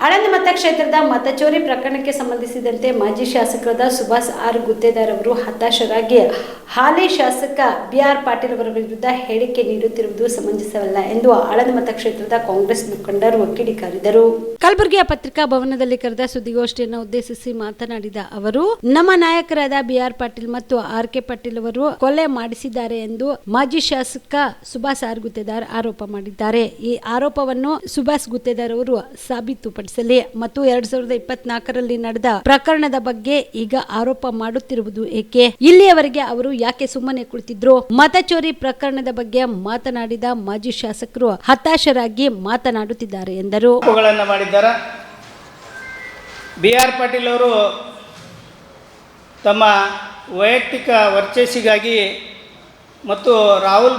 ಆಳಂದ ಮತಕ್ಷೇತ್ರದ ಮತಚೋರಿ ಪ್ರಕರಣಕ್ಕೆ ಸಂಬಂಧಿಸಿದಂತೆ ಮಾಜಿ ಶಾಸಕರಾದ ಸುಭಾಷ್ ಆರ್ ಗುತ್ತೇದಾರ್ ಅವರು ಹತಾಶರಾಗಿ ಹಾಲಿ ಶಾಸಕ ಬಿ ಆರ್ ಪಾಟೀಲ್ ಅವರ ವಿರುದ್ಧ ಹೇಳಿಕೆ ನೀಡುತ್ತಿರುವುದು ಸಮಂಜಸವಲ್ಲ ಎಂದು ಆಳಂದ ಮತಕ್ಷೇತ್ರದ ಕಾಂಗ್ರೆಸ್ ಮುಖಂಡರು ಕಿಡಿಕಾರಿದರು ಕಲಬುರಗಿಯ ಪತ್ರಿಕಾ ಭವನದಲ್ಲಿ ಕರೆದ ಸುದ್ದಿಗೋಷ್ಠಿಯನ್ನು ಉದ್ದೇಶಿಸಿ ಮಾತನಾಡಿದ ಅವರು, ನಮ್ಮ ನಾಯಕರಾದ ಬಿಆರ್ ಪಾಟೀಲ್ ಮತ್ತು ಆರ್ ಕೆ ಪಾಟೀಲ್ ಅವರು ಕೊಲೆ ಮಾಡಿಸಿದ್ದಾರೆ ಎಂದು ಮಾಜಿ ಶಾಸಕ ಸುಭಾಷ್ ಆರ್ ಗುತ್ತೇದಾರ್ ಆರೋಪ ಮಾಡಿದ್ದಾರೆ. ಈ ಆರೋಪವನ್ನು ಸುಭಾಷ್ ಗುತ್ತೇದಾರ್ ಅವರು ಸಾಬೀತುಪಡಿಸಲಿ ಮತ್ತು ಎರಡ್ ಸಾವಿರದ ಇಪ್ಪತ್ನಾಲ್ಕರಲ್ಲಿ ನಡೆದ ಪ್ರಕರಣದ ಬಗ್ಗೆ ಈಗ ಆರೋಪ ಮಾಡುತ್ತಿರುವುದು ಏಕೆ? ಇಲ್ಲಿಯವರೆಗೆ ಅವರು ಯಾಕೆ ಸುಮ್ಮನೆ ಕುಳಿತಿದ್ರು? ಮತಚೋರಿ ಪ್ರಕರಣದ ಬಗ್ಗೆ ಮಾತನಾಡಿದ ಮಾಜಿ ಶಾಸಕರು ಹತಾಶರಾಗಿ ಮಾತನಾಡುತ್ತಿದ್ದಾರೆ ಎಂದರು. ಮಾಡಿದ್ದಾರೆ ಬಿ ಆರ್ ಪಾಟೀಲ್ ಅವರು ತಮ್ಮ ವೈಯಕ್ತಿಕ ವರ್ಚಸ್ಸಿಗಾಗಿ ಮತ್ತು ರಾಹುಲ್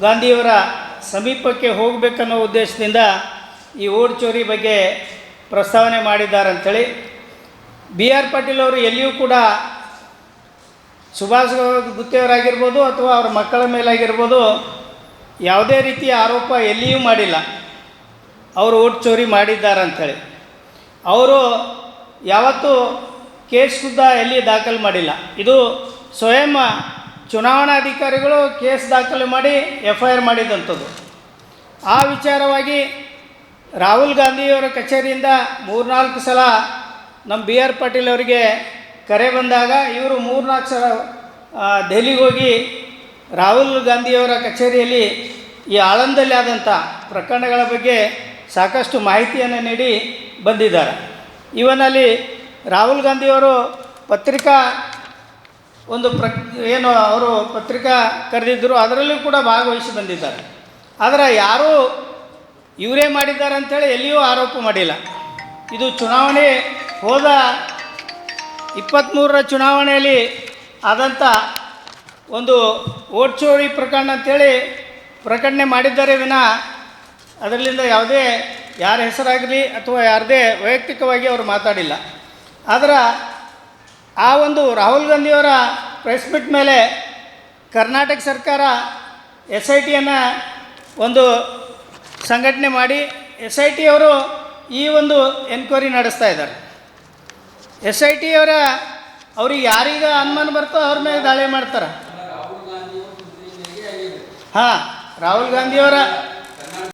ಗಾಂಧಿಯವರ ಸಮೀಪಕ್ಕೆ ಹೋಗಬೇಕನ್ನೋ ಉದ್ದೇಶದಿಂದ ಈ ಓಡ್ ಚೋರಿ ಬಗ್ಗೆ ಪ್ರಸ್ತಾವನೆ ಮಾಡಿದ್ದಾರೆ ಅಂಥೇಳಿ ಬಿ ಆರ್ ಪಾಟೀಲ್ ಅವರು ಎಲ್ಲಿಯೂ ಕೂಡ ಸುಭಾಷ್ ಗುತ್ತೇವರಾಗಿರ್ಬೋದು ಅಥವಾ ಅವ್ರ ಮಕ್ಕಳ ಮೇಲಾಗಿರ್ಬೋದು ಯಾವುದೇ ರೀತಿಯ ಆರೋಪ ಎಲ್ಲಿಯೂ ಮಾಡಿಲ್ಲ. ಅವರು ಓಟ್ ಚೋರಿ ಮಾಡಿದ್ದಾರೆ ಅಂಥೇಳಿ ಅವರು ಯಾವತ್ತೂ ಕೇಸ್ ಸುದ್ದ ಎಲ್ಲಿ ದಾಖಲು ಮಾಡಿಲ್ಲ. ಇದು ಸ್ವಯಂ ಚುನಾವಣಾಧಿಕಾರಿಗಳು ಕೇಸ್ ದಾಖಲೆ ಮಾಡಿ ಎಫ್ ಐ ಆರ್ ಮಾಡಿದಂಥದ್ದು. ಆ ವಿಚಾರವಾಗಿ ರಾಹುಲ್ ಗಾಂಧಿಯವರ ಕಚೇರಿಯಿಂದ ಮೂರ್ನಾಲ್ಕು ಸಲ ನಮ್ಮ ಬಿ ಆರ್ ಪಾಟೀಲ್ ಅವರಿಗೆ ಕರೆ ಬಂದಾಗ ಇವರು ಮೂರ್ನಾಲ್ಕು ಸಲ ದೆಹಲಿಗೆ ಹೋಗಿ ರಾಹುಲ್ ಗಾಂಧಿಯವರ ಕಚೇರಿಯಲ್ಲಿ ಈ ಆಳಂದಲ್ಲಿ ಆದಂಥ ಪ್ರಕರಣಗಳ ಬಗ್ಗೆ ಸಾಕಷ್ಟು ಮಾಹಿತಿಯನ್ನು ನೀಡಿ ಬಂದಿದ್ದಾರೆ. ಇವನಲ್ಲಿ ರಾಹುಲ್ ಗಾಂಧಿಯವರು ಪತ್ರಿಕಾ ಒಂದು ಪ್ರ ಏನು ಅವರು ಪತ್ರಿಕಾ ಕರೆದಿದ್ದರು, ಅದರಲ್ಲೂ ಕೂಡ ಭಾಗವಹಿಸಿ ಬಂದಿದ್ದಾರೆ. ಆದರೆ ಯಾರೂ ಇವರೇ ಮಾಡಿದ್ದಾರೆ ಅಂಥೇಳಿ ಎಲ್ಲಿಯೂ ಆರೋಪ ಮಾಡಿಲ್ಲ. ಇದು ಚುನಾವಣೆ ಹೋದ ಇಪ್ಪತ್ತ್ಮೂರರ ಚುನಾವಣೆಯಲ್ಲಿ ಆದಂಥ ಒಂದು ಓಟ್ ಚೋರಿ ಪ್ರಕರಣ ಅಂತೇಳಿ ಪ್ರಕಟಣೆ ಮಾಡಿದ್ದಾರೆ ವಿನ ಅದರಲ್ಲಿಂದ ಯಾವುದೇ ಯಾರ ಹೆಸರಾಗಲಿ ಅಥವಾ ಯಾರದೇ ವೈಯಕ್ತಿಕವಾಗಿ ಅವರು ಮಾತಾಡಿಲ್ಲ. ಆದರೆ ಆ ಒಂದು ರಾಹುಲ್ ಗಾಂಧಿಯವರ ಪ್ರೆಸ್ ಮೀಟ್ ಮೇಲೆ ಕರ್ನಾಟಕ ಸರ್ಕಾರ ಎಸ್ ಐ ಟಿಯನ್ನು ಒಂದು ಸಂಘಟನೆ ಮಾಡಿ ಎಸ್ ಐ ಟಿ ಅವರು ಈ ಒಂದು ಎನ್ಕ್ವೈರಿ ನಡೆಸ್ತಾ ಇದ್ದಾರೆ. ಎಸ್ ಐ ಟಿಯವರ ಅವ್ರಿಗೆ ಯಾರಿಗೆ ಅನುಮಾನ ಬರ್ತೋ ಅವ್ರ ಮೇಲೆ ದಾಳಿ ಮಾಡ್ತಾರೆ. ಹಾಂ ರಾಹುಲ್ ಗಾಂಧಿಯವರ